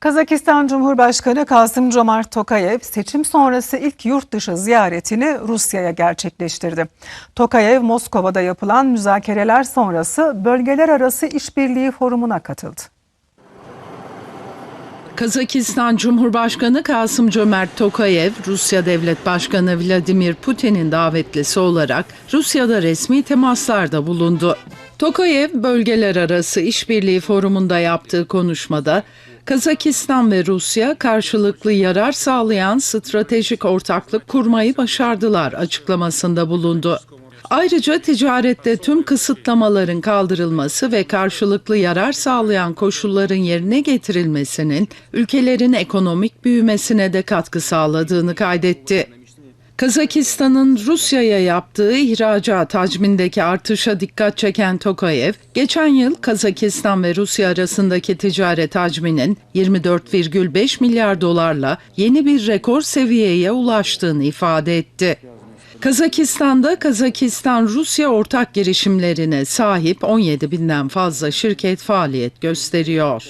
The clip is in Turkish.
Kazakistan Cumhurbaşkanı Kasım Comart Tokayev seçim sonrası ilk yurt dışı ziyaretini Rusya'ya gerçekleştirdi. Tokayev Moskova'da yapılan müzakereler sonrası bölgeler arası işbirliği forumuna katıldı. Kazakistan Cumhurbaşkanı Kasım Cömert Tokayev, Rusya Devlet Başkanı Vladimir Putin'in davetlisi olarak Rusya'da resmi temaslarda bulundu. Tokayev, bölgeler arası işbirliği forumunda yaptığı konuşmada, Kazakistan ve Rusya karşılıklı yarar sağlayan stratejik ortaklık kurmayı başardılar açıklamasında bulundu. Ayrıca ticarette tüm kısıtlamaların kaldırılması ve karşılıklı yarar sağlayan koşulların yerine getirilmesinin ülkelerin ekonomik büyümesine de katkı sağladığını kaydetti. Kazakistan'ın Rusya'ya yaptığı ihracat hacmindeki artışa dikkat çeken Tokayev, geçen yıl Kazakistan ve Rusya arasındaki ticaret hacminin 24,5 milyar dolarla yeni bir rekor seviyeye ulaştığını ifade etti. Kazakistan'da Kazakistan-Rusya ortak girişimlerine sahip 17 binden fazla şirket faaliyet gösteriyor.